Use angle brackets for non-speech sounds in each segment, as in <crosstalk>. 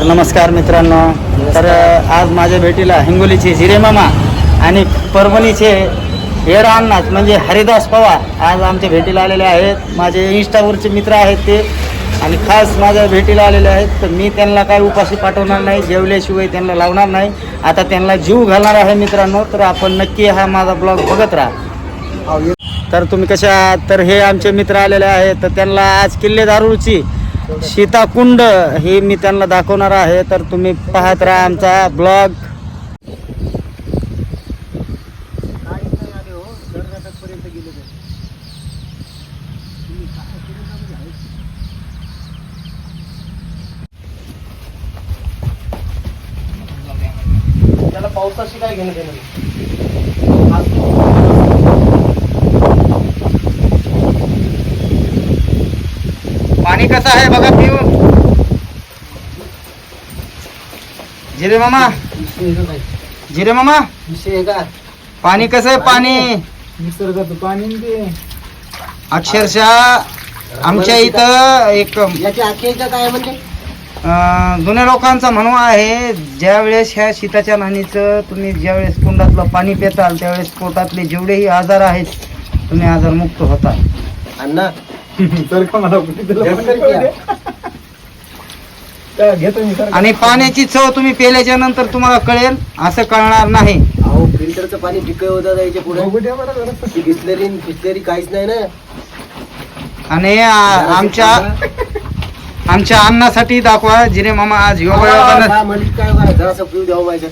तर नमस्कार मित्रांनो. तर आज माझ्या भेटीला हिंगोलीचे जिरेमामा आणि परभणीचे हेड म्हणजे हरिदास पवार आज आमच्या भेटीला आलेले आहेत. माझे इंस्टावरचे मित्र आहेत ते. आणि खास माझ्या भेटीला आलेले आहेत. तर मी त्यांना काय उपाशी पाठवणार नाही जेवल्याशिवाय त्यांना लावणार नाही. आता त्यांना जीव घालणार आहे मित्रांनो. तर आपण नक्की हा माझा ब्लॉग बघत राहा. तर तुम्ही कशा आहात? तर हे आमचे मित्र आलेले आहेत. तर त्यांना आज किल्ले दारूची सीताकुंड हे मी त्यांना दाखवणार आहे तर तुम्ही पाहत राहा आमचा ब्लॉग. त्याला पावसाशी काय घेणं देणं कसा आहे बघा पिऊन जिरे मामा। जिरे मामा। पाणी कसं आहे पाणी निसर्गाचं पाणी अक्षरशः आमच्या इथं एक काय म्हणजे जुन्या लोकांचा म्हणू आहे ज्यावेळेस ह्या शीताच्या नाणीचं तुम्ही ज्यावेळेस कुंडातलं पाणी पिताल त्यावेळेस पोटातले जेवढेही आजार आहेत तुम्ही आजारमुक्त होता. अण्णा का मला घेतो मी सर आणि पाण्याची चव तुम्ही पेल्याच्या नंतर तुम्हाला कळेल असं कळणार नाही. अहो फिल्टरचं पाणी पिकं होतं याच्यापुढे. बिस्लरी बिस्लरी काहीच नाही ना. आणि आ- आमच्या आमच्या अन्नासाठी दाखवा जिरे मामा आज हा, म्हणजे काय जरासं पिऊ द्यावं पाहिजे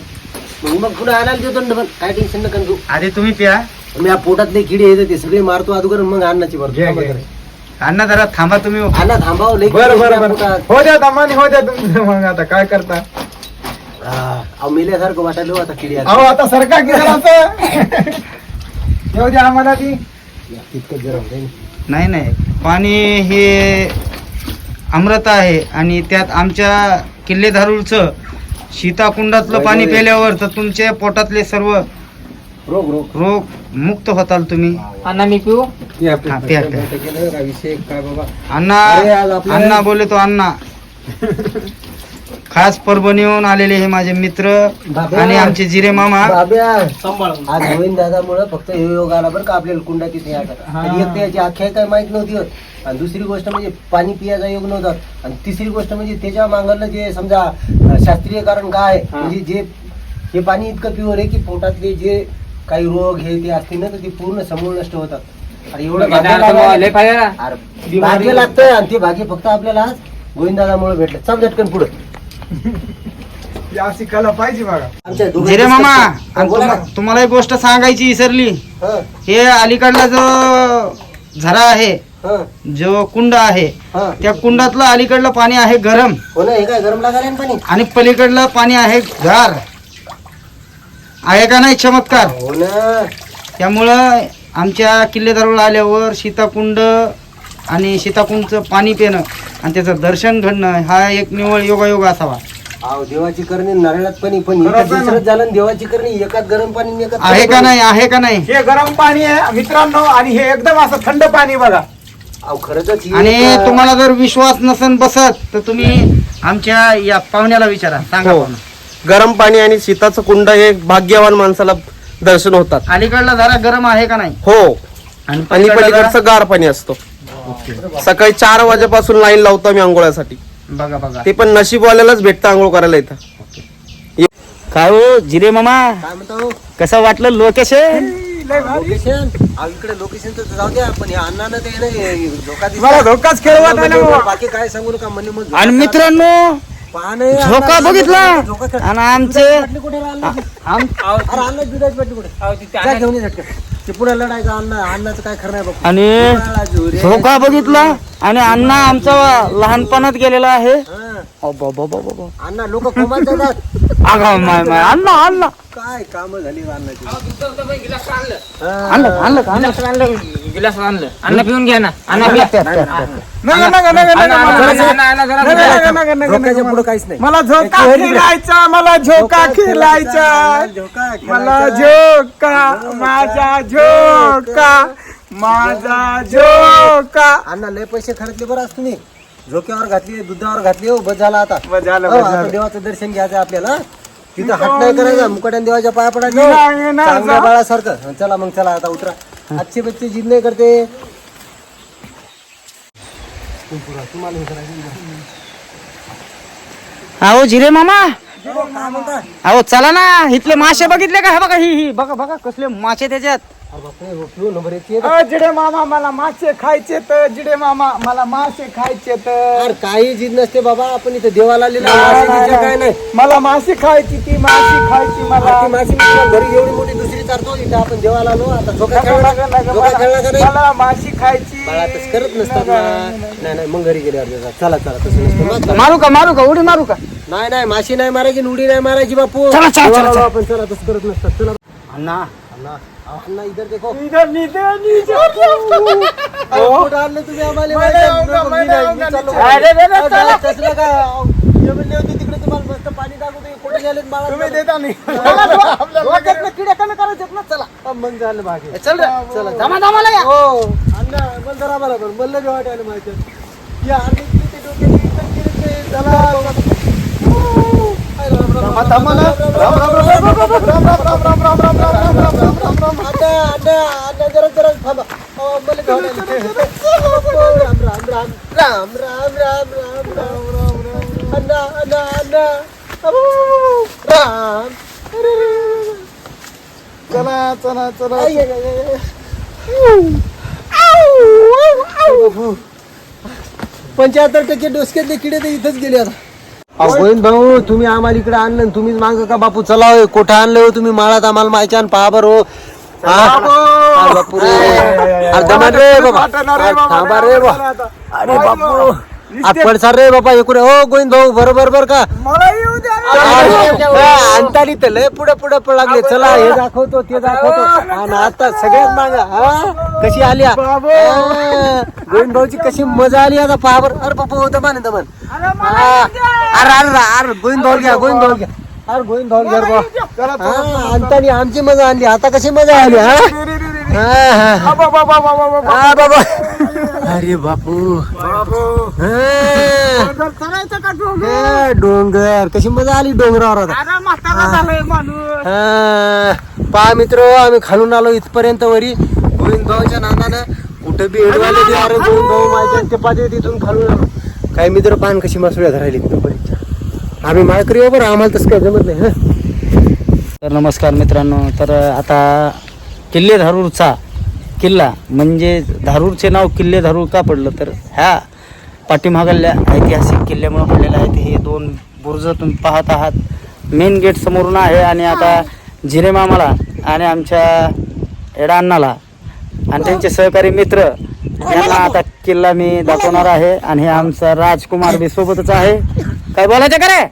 मग मग पुन्हा आणायला देतो ना डबल? काय टेन्शन नका घेऊ. आधी तुम्ही प्या. मी या पोटातले किडे येते ते सगळे मारतो अगोदर मग अन्नाची भरतो. अण्णा जरा थांबा तुम्ही. अन्ना थांबाव लई बरं बरं. हो द्या दमाने हो द्या तुमचं मग आता काय करता? अहो मेल्यासारखं वाटायला हो आता किडे आता. अहो आता सरकार की असं येऊ द्या आम्हाला ती. या, होतंय ना. नाही नाही. पाणी हे अमृत आहे आणि त्यात आमच्या किल्ले धारूरचं सीताकुंडातलं पाणी प्यायल्यावर तर तुमच्या पोटातले सर्व रोग रोग. रोग मुक्त होताल तुम्ही. अण्णा मी पिऊ? हा, प्या, प्या. काय बाबा? अण्णा अरे, आज अण्णा बोले तो अण्णा. <laughs> खास परभणीहून आलेले हे माझे मित्र बाबा. आणि आमचे जिरे मामा. बाब्या आज. गोविंद दादामुळे फक्त हे योग आला बरं का आपल्याला कुंडात इथे यायचा हा. आणि एक तर याची आख्या काय माहीत नव्हती होत. आणि दुसरी गोष्ट म्हणजे पाणी पियाचा योग नव्हता. आणि तिसरी गोष्ट म्हणजे त्याच्या मागलं जे समजा अं, शास्त्रीय कारण काय आहे. म्हणजे जे हे पाणी इतकं प्युअर आहे की पोटातले जे काही रोग हे ते असतील ना तर ते पूर्ण समूळ नष्ट होतात. आणि एवढं भाग्य लागायला- अरे, भाग्य लागतं आणि ते भाग्य फक्त आपल्याला आज गोविंदादामुळे भेटलं. चल झटकन पुढे. ती अशी कला पाहिजे बघा आमच्या दोघांचं जिरे मामा हा, आणि बोला ना. तुम्हा- तुम्हाला एक गोष्ट सांगायची विसरली. हा, हे अलीकडला जो झरा आहे हा, जो कुंड आहे हा. त्या कुंडातलं अलीकडलं पाणी आहे गरम. हो ना हे काय गरम लागायला ना पाणी? आणि पलीकडलं पाणी आहे गार. आहे का नाही चमत्कार हो ना त्यामुळं आमच्या किल्लेदारूला आल्यावर सीताकुंड आणि सीताकुंडचं पाणी पिणं आणि त्याचं दर्शन घडणं हा एक निवळ योगायोग असावा अहो देवाची करणी नारळात पाणी पण खरंच एकाच आहे ना. दुसरंच झालं आणि देवाची करणी एकाच गरम पाणी आणि आहे थंड का. नाही आहे का नाही हे गरम पाणी आहे मित्रांनो आणि हे एकदम असं थंड पाणी बघा अहो खरंच ही आणि तुम्हाला जर विश्वास नसेल बसत तर तुम्ही आमच्या या पाहुण्याला विचारा सांगा हो. पाहुणा. गरम पाणी आणि शीताचं कुंड हे भाग्यवान माणसाला दर्शन होतात. अलीकडला जरा गरम आहे का नाही? हो. आणि आणि पलीकडचं गार पाणी असतो. सकाळी चार वाजेपासून लाईन लावतो आम्ही आंघोळ्यासाठी. बघा बघा. ते पण नशीबवाल्यालाच भेटतं आंघोळ करायला इथं. काय हो जिरे मामा? काय म्हणतो कसं वाटलं लोकेशन? लोकेशन? इकडे लोकेशन तर जाऊ द्या पण हे अण्णानं ते नाही धोका दिसला. मला धोकाच बाबा. बाकी काय सांगू नका मग आणि मित्रांनो झोका बघितला? आणि आमचे आणि. झोका बघितला? आणि अण्णा आमचा लहानपणात गेलेला आहे. अण्णा लोक कोमात जातात. अगं माय माय अण्णा अण्णा काय काम झाली अण्णाची आणलं. आणलं का? आणलं. गिलास आणलं अन्न पिऊन घ्या ना. अन्न नका नका नका नका नका नका, पुढे काहीच नाही. मला झोका खेळायचा मला झोका खेळायचा झोका मला झोका माझा झोका. माझा झोका. अण्णा लय पैसे खर्चले बरं आज तुम्ही. झोक्यावर घातली दुधावर घातली हो बस झाला आता. हो, बस आता झालं. देवाचं दर्शन घ्यायचं आपल्याला. तिथं हात नाही करायचा मुकट्यान देवाच्या पाया पडायचं. येणार, येणार, चांगल्या जा. बाळासारखं. चला मग चला आता उतरा. आजचे बच्चे जिद नाही करते. अहो जिरे मामा. काय म्हणता अहो चला ना. इथले मासे बघितले का? हे बघा ही ही. बघा बघा कसले मासे त्याच्यात. नंबर एक येत. अ, जिडे मामा मला मासे खायचे तर जिडे मामा मला मासे खायचे तर. काही जिद नसते बाबा आपण इथं देवाला आलेलो आहे. जिद्द काय नाही? मला मासे खायची ती माशी खायची मला. ती मित्र घरी एवढी मोठी दुसरी चालतो इथं आपण देवाला आलो आता झोका नका, खेळला नका, नका, झोका खेळला का मला नाही? मला माशी खायची. बाळा तसं करत नसतात ना. नाही नाही मग घरी गेले अर्ध्या तास. चला चला तसं नसतं. चला. मारू का मारू का उडी मारू का? नाही नाही माशी नाही मारायची उडी नाही मारायची बापू. चला, चला, आपण चला तसं करत नसतात. चला. अण्णा. अण्णा. इधर देखो निधर, निधर, निधर. अरे, कुठं आणलं तुम्ही आम्हाला. नीचे. अरे, अरे, अरे, चला. कसलं काय अहो, जे म्हणले होते तिकडे तुम्हाला मस्त पाणी दाखवतो कुठे गेले बाळा तुम्ही देता नाही डोक्यातनं किड्या कमी करायच्यात ना चला हा, मग झालं बाकी चल रे चला जमा जमाला या हो अण्णा मला जरा मला पण मला बी वाटायला माहिती. या आणि ते ते चला. राम, राम, राम, राम, राम, राम, राम, राम, राम, राम, राम, राम, राम, राम, राम, राम, राम, राम, राम, राम, राम, राम. अण्णा, अण्णा, जरा जरा थांबा मला आहे. राम, राम, राम, राम, राम, राम, राम, राम, राम, राम. अण्णा, अण्णा, अण्णा. राम. चला चला चला. पंच्याहत्तर टक्के डोसक्यातले किडे तर इथंच गेले आता गोविंद भाऊ तुम्ही आम्हाला इकडे आणलं आणि तुम्हीच माग का बापू? चला होय कोठं आणलं हो तुम्ही? माळात आम्हाला माहिती पहा बरं हो. हा? अरे बापू रे. अरे दमान रे बाबा. अरे थांबा रे बा अरे बापू. आपण सर रे बाबा इकडे हो गोविंद भाऊ बरोबर बर का? मला येऊ द्या अंताली तर लय पुढे पुढे पण लागले. चला हे दाखवतो ते दाखवतो. आणि आता सगळ्यात मागा हा? कशी आली? हा? हा. गोविंद भाऊची कशी मजा आली आता पहा बरं अरे बापू होतं मान दमन. हा. अरे अरे अरे गोविंद भाऊ घ्या गोविंद भाऊ घ्या. अरे गोविंद भाऊ घ्या बा हा अंतानी आमची मजा आणली. आता कशी मजा आली हा? हा, हा, हा. हा, बाबा अरे बापू. डोंगर कशी मजा आली डोंगरावर आता. हा. पहा मित्र आम्ही खालून आलो इथपर्यंत वरी. गोविंद भाऊच्या नादानं कुठं बी अरे गोविंद भाऊ माझ्या ते पाहिजे तिथून खालून आलो. काही मित्र पान कशी मासुळ्या धरायली तिथपर्यंत आम्ही माळकरी बरं आम्हाला तसं काही जमत नाही हं. तर नमस्कार मित्रांनो. तर आता किल्ले धारूरचा किल्ला म्हणजे धारूरचे नाव किल्ले धारूर का पडलं? तर ह्या पाठीमागल्या ऐतिहासिक किल्ल्यामुळे पडलेलं आहे. ते हे दोन बुर्ज तुम्ही पाहत आहात. मेन गेट समोरून आहे आणि आता जिरे मामाला आणि आमच्या एडा अण्णाला आणि त्यांचे सहकारी मित्र यांना आता किल्ला मी दाखवणार आहे आणि हे आमचा राजकुमार बी सोबतच आहे. काय बोलायचं का रे?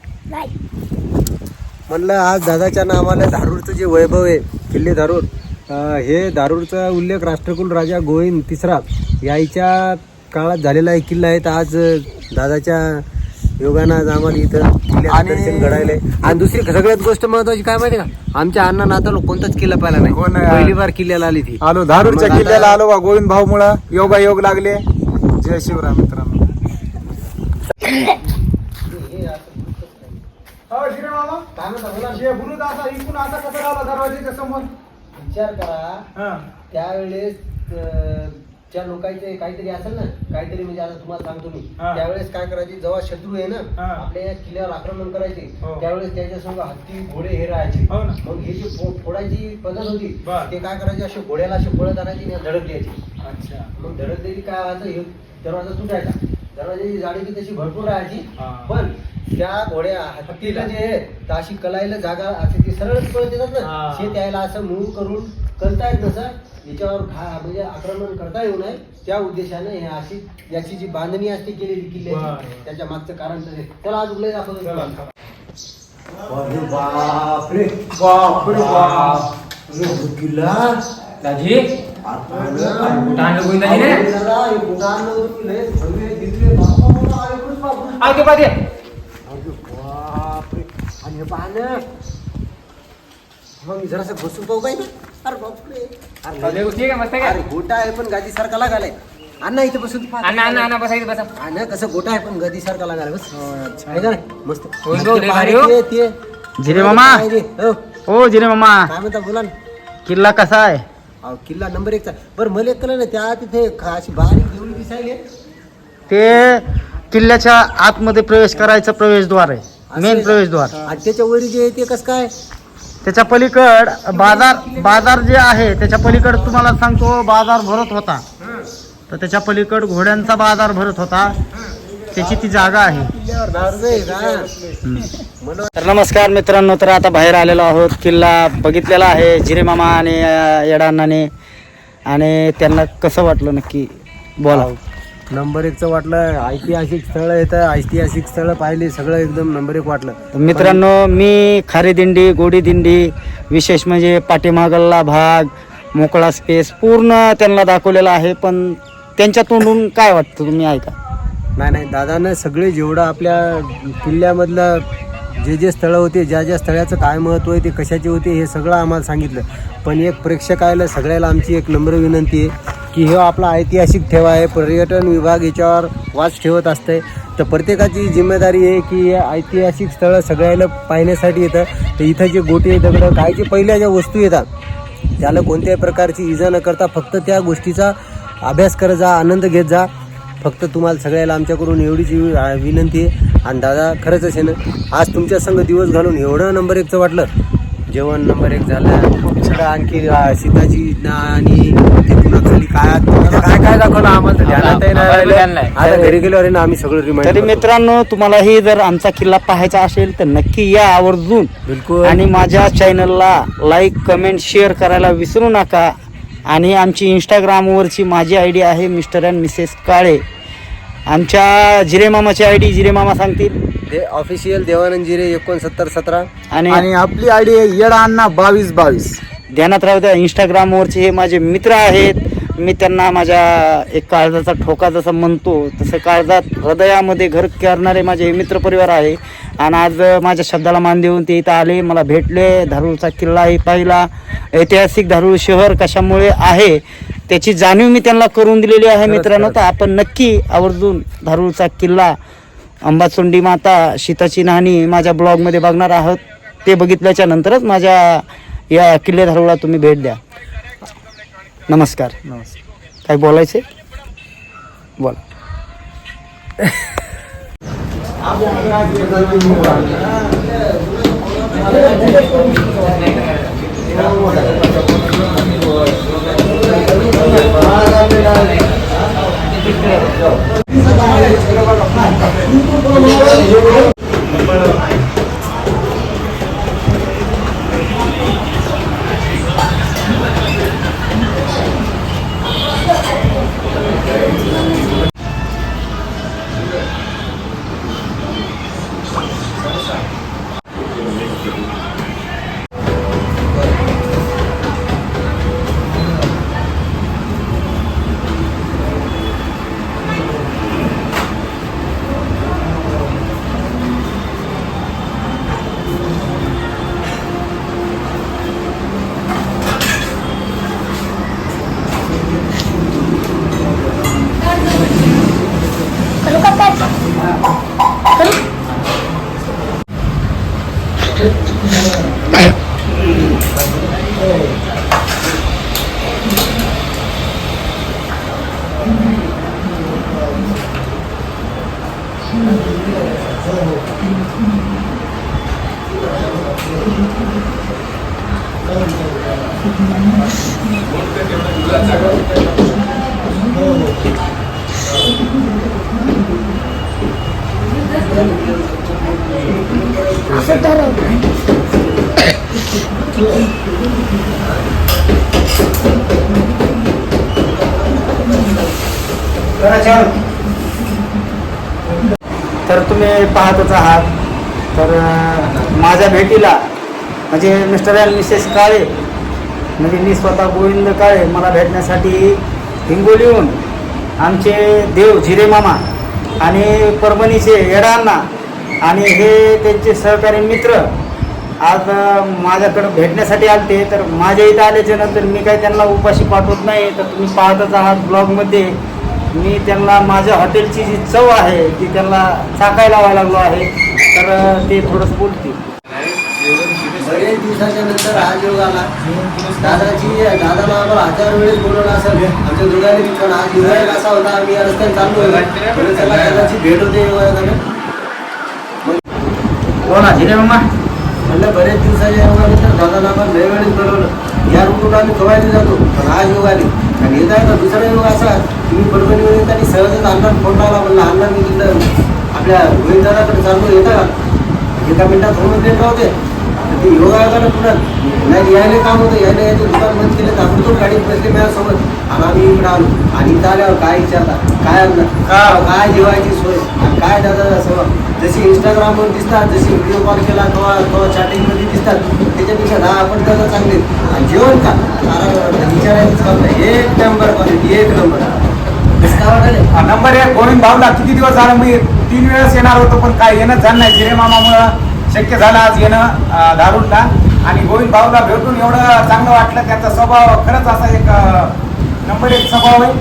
म्हणलं आज दादाच्या नावाला धारूरचं जे वैभव आहे किल्ले धारूर हे धारूरचा उल्लेख राष्ट्रकुल राजा गोविंद तिसरा याच्या काळात झालेला एक किल्ला आहे. तर आज दादाच्या योगानं आज आम्हाला इथं किल्ल्याचं दर्शन घडायलंय आणि दुसरी सगळ्यात गोष्ट महत्वाची काय माहिती का? आमच्या अण्णा नाताला कोणताच किल्ला पाहिला नाही. हो ना. पहिली बार किल्ल्याला आली ती. आलो धारूरच्या आता- किल्ल्याला आलो बा गोविंद भाऊ मुळे योगा योग लागले. जय शिवराय मित्रांनो. विचार करा त्यावेळेस अं, ज्या लोकांचे काहीतरी असेल ना काहीतरी म्हणजे आता तुम्हाला सांगतो मी हा. त्यावेळेस काय करायचे जेव्हा शत्रू आहे ना हा. आपल्या या किल्ल्यावर आक्रमण करायचे हो. त्यावेळेस त्याच्या संग हत्ती घोडे हे राहायचे हो ना. मग हे जे फो- फोडायची पद्धत होती बर. ते काय करायचे असे घोड्याला असे पळत आणायचे आणि धडक द्यायचे अच्छा मग धडकलेली काय व्हायचं हे दरवाजा तुटायचा दरवाजाची जाडी बी तशी भरपूर राहायची हा. पण त्या घोड्या हत्तीला जे आहेत अशी कलायला जागा असे ते सरळ पळत येतात ना शेत यायला असं मूळ करून करता येत नसा. याच्यावर म्हणजे आक्रमण करता येऊ नये. त्या उद्देशाने हे अशी याची जी बांधणी असते केलेली किल्ले त्याच्या मागचं कारण तर त्याला आज उलट दाखवतो बापरे. बापरे बाप. रे. बाप रे बाप दाजी डांड गोविंदाजी ने? हे पाहणं मग मी जरासं बसून पाहू काय? अरे बापरे. अरे लय आहे का? मस्त अरे गोटा आहे पण गादी सारखा लागालाय. अण्णा इथे बसून तू पाहा. अण्णा अण्णा अण्णा बसा इथं बसा. अण्णा कसं गोटा आहे पण गदी सारखा लागायला बस आहे का नाही? मस्त. होय गो, लय भारी हो. ते- ते. जिरे मामा. पाहिजे. हो. ओ जिरे मामा. काय म्हणता बोला ना. किल्ला कसा आहे? अहो, किल्ला नंबर एकचा बरं मला एक कळलं ना त्या तिथे खा- अशी बारीक देवळी दिसायले ते किल्ल्याच्या आतमध्ये प्रवेश करायचं प्रवेशद्वार आहे. मेन? प्रवेशद्वार. आणि त्याच्या वरी जे आहे ते कसं काय? त्याच्या पलीकड बाजार बाजार जे आहे त्याच्या पलीकड तुम्हाला सांगतो बाजार भरत होता. तर त्याच्या पलीकड घोड्यांचा बाजार भरत होता. त्याची ती जागा आहे. तर नमस्कार मित्रांनो तर आता बाहेर आलेलो आहोत. किल्ला बघितलेला आहे जिरे मामा आणि येडांनाने आणि त्यांना कसं वाटलं नक्की? बोला. नंबर एकचं वाटलं ऐतिहासिक स्थळ येतं ऐतिहासिक स्थळ पाहिली सगळं एकदम नंबर एक वाटलं. तर मित्रांनो मी खारी दिंडी गोडी दिंडी विशेष म्हणजे पाठीमागला भाग मोकळा स्पेस पूर्ण त्यांना दाखवलेला आहे पण त्यांच्या तोंडून काय वाटतं तुम्ही ऐका. नाही नाही दादानं सगळे जेवढं आपल्या किल्ल्यामधलं जे जे स्थळं होते ज्या ज्या स्थळाचं काय महत्त्व आहे ते कशाचे होते हे सगळं आम्हाला सांगितलं. पण एक प्रेक्षकायला सगळ्याला आमची एक नम्र विनंती आहे की हे आपला ऐतिहासिक ठेवा आहे. पर्यटन विभाग याच्यावर वाच ठेवत असते तर प्रत्येकाची जिम्मेदारी आहे की ऐतिहासिक स्थळं सगळ्याला पाहण्यासाठी येतं. तर इथं जे गोटे दगडं काय जे पहिल्या ज्या वस्तू येतात त्याला कोणत्याही प्रकारची इजा न करता फक्त त्या गोष्टीचा अभ्यास करत जा आनंद घेत जा. फक्त तुम्हाला सगळ्याला आमच्याकडून एवढीच विनंती आहे. आणि दादा खरंच असे ना आज तुमच्या संग दिवस घालून एवढं नंबर एकचं वाटलं. जेवण नंबर एक झालं सगळं आणखी सीताजी ना आणि ते पुन्हा खाली काय काय काय दाखवलं आम्हाला? ध्यानात नाही. आता घरी गेल्यावर ना आम्ही सगळं तरी मित्रांनो तुम्हालाही जर आमचा किल्ला पाहायचा असेल तर नक्की या आवर्जून. बिलकुल. आणि माझ्या चॅनलला लाईक कमेंट शेअर करायला विसरू नका. आणि आमची इंस्टाग्रामवरची माझी आय डी आहे मिस्टर अँड मिसेस काळे. आमच्या जिरेमामाची आय डी जिरेमामा सांगतील. ते ऑफिशियल देवानंद जिरे एकोणसत्तर सतरा. आणि आणि आपली आयडी आहे येडा अण्णा बावीस बावीस. ध्यानात राहू द्या इंस्टाग्रामवरचे हे माझे मित्र आहेत. मी त्यांना माझ्या एक काळजाचा ठोका जसं म्हणतो तसं काळजात हृदयामध्ये घर करणारे माझे हे मित्रपरिवार आहे. आणि आज माझ्या शब्दाला मान देऊन ते इथं आले मला भेटले. धारूरचा किल्लाही पाहिला. ऐतिहासिक धारूर शहर कशामुळे आहे? त्याची जाणीव मी त्यांना करून दिलेली आहे मित्रांनो. तर आपण नक्की आवर्जून धारूरचा किल्ला अंबाचुंडी माता सीताची नाणी माझ्या ब्लॉगमध्ये बघणार आहोत. ते बघितल्याच्या नंतरच माझ्या या किल्ले धारूरला तुम्ही भेट द्या. नमस्कार. काय बोलायचे बोला. いいこと言うよ。असं ठरवलं तर तुम्ही पाहतच आहात. तर माझ्या भेटीला म्हणजे मिस्टर अँड मिसेस काळे म्हणजे मी स्वतः गोविंद काळे मला भेटण्यासाठी हिंगोलीहून आमचे देव झिरे मामा आणि परभणीचे येडांना आणि हे त्यांचे सहकारी मित्र आज माझ्याकडं भेटण्यासाठी आलते. तर माझ्या इथं आल्याच्यानंतर मी काही त्यांना उपाशी पाठवत नाही. तर तुम्ही पाहतच आहात ब्लॉगमध्ये मी त्यांना माझ्या हॉटेलची जी चव आहे ती त्यांना चाकायला लावायला लागलो आहे तर ते थोडंसं बोलतील. बरेच दिवसाच्या नंतर आज योग आला. दादाची दादाला आम्हाला हजार वेळेस बोलवलं असेल. आमच्या दोघांनी पण आज योग असा होता. आम्ही या रस्त्याने चाललो त्याला दादाची भेट होते योगाकडे हो ना जिरे मामा? म्हणलं बरेच दिवसाच्या योगानंतर दादाला आपण लय वेळेस बोलवलं. या रूटून आम्ही कवायला जातो पण आज योग आले. आणि येत आहे ना दुसरा योग असा तुम्ही परभणीवर येत आणि सहजच फोन लावला म्हणलं अण्णा मी तिकडं आपल्या गोविंदाकडे चाललो येता का? एका मिनिटात होऊन प्लेट राहते ते योगा आयोगाला पुन्हा नाही यायला काम होतं यायला यायचं दुकान बंद केलं तर आपण गाडीत बसले माझ्यासोबत. आणि आम्ही इकडे आलो. आणि इथं आल्यावर काय विचारता? काय आणलं काय जेवायची सोय? काय दादा सगळं जशी इंस्टाग्रामवर दिसतात जशी व्हिडिओ कॉल केला किंवा किंवा चॅटिंगमध्ये दिसतात. त्याच्यापेक्षा दहा आपण दादा चांगले जेवण का? अरे, विचारायचंच काम नाही. एक नंबर क्वालिटी एक नंबर कसं काय वाटायला हा, नंबर एक गोविंद भाऊला किती दिवस झालं? मी तीन वेळेस येणार होतो पण काय येणं झालं नाही. जिरे मामामुळं शक्य झालं आज येणं अं, दारुणला आणि गोविंद भाऊला भेटून एवढं चांगलं वाटलं त्यांचा स्वभाव खरंच असा एक नंबर एक स्वभाव आहे.